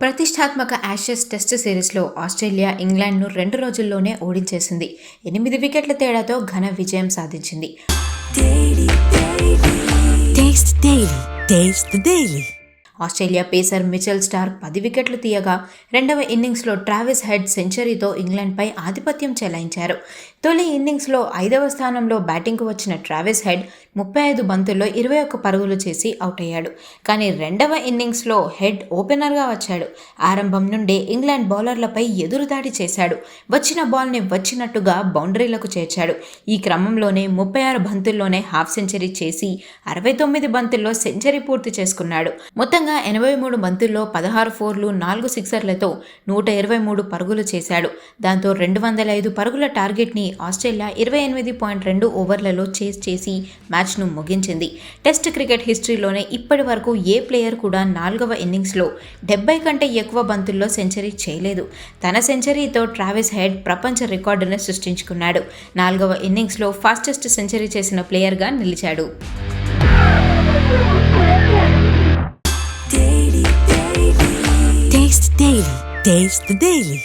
ప్రతిష్టాత్మక Ashes test సిరీస్లో Australia ఇంగ్లాండ్ను రెండు రోజుల్లోనే ఓడించేసింది. ఎనిమిది వికెట్ల తేడాతో ఘన విజయం సాధించింది. ఆస్ట్రేలియా పేసర్ మిచెల్ స్టార్ పది వికెట్లు తీయగా రెండవ ఇన్నింగ్స్లో ట్రావిస్ హెడ్ సెంచరీతో ఇంగ్లాండ్పై ఆధిపత్యం చెలాయించారు. తొలి ఇన్నింగ్స్లో ఐదవ స్థానంలో బ్యాటింగ్కు వచ్చిన ట్రావిస్ హెడ్ ముప్పై ఐదు బంతుల్లో ఇరవై ఒక్క పరుగులు చేసి అవుట్ అయ్యాడు కానీ రెండవ ఇన్నింగ్స్లో హెడ్ ఓపెనర్గా వచ్చాడు. ఆరంభం నుండే ఇంగ్లాండ్ బౌలర్లపై ఎదురుదాడి చేశాడు. వచ్చిన బాల్ని వచ్చినట్టుగా బౌండరీలకు చేర్చాడు. ఈ క్రమంలోనే ముప్పై ఆరు బంతుల్లోనే హాఫ్ సెంచరీ చేసి అరవై తొమ్మిది బంతుల్లో సెంచరీ పూర్తి చేసుకున్నాడు. మొత్తంగా ఎనభై మూడు బంతుల్లో పదహారు ఫోర్లు నాలుగు సిక్సర్లతో నూట ఇరవై మూడు పరుగులు చేశాడు. దాంతో రెండు వందల ఐదు పరుగుల టార్గెట్ని ఆస్ట్రేలియా ఇరవై ఎనిమిది పాయింట్ రెండు ఓవర్లలో చేస్ చేసి మ్యాచ్ను ముగించింది. టెస్ట్ క్రికెట్ హిస్టరీలోనే ఇప్పటి వరకు ఏ ప్లేయర్ కూడా నాలుగవ ఇన్నింగ్స్లో డెబ్బై కంటే ఎక్కువ బంతుల్లో సెంచరీ చేయలేదు. తన సెంచరీతో ట్రావెస్ హెడ్ ప్రపంచ రికార్డును సృష్టించుకున్నాడు. నాలుగవ ఇన్నింగ్స్లో ఫాస్టెస్ట్ సెంచరీ చేసిన ప్లేయర్గా నిలిచాడు. Daily.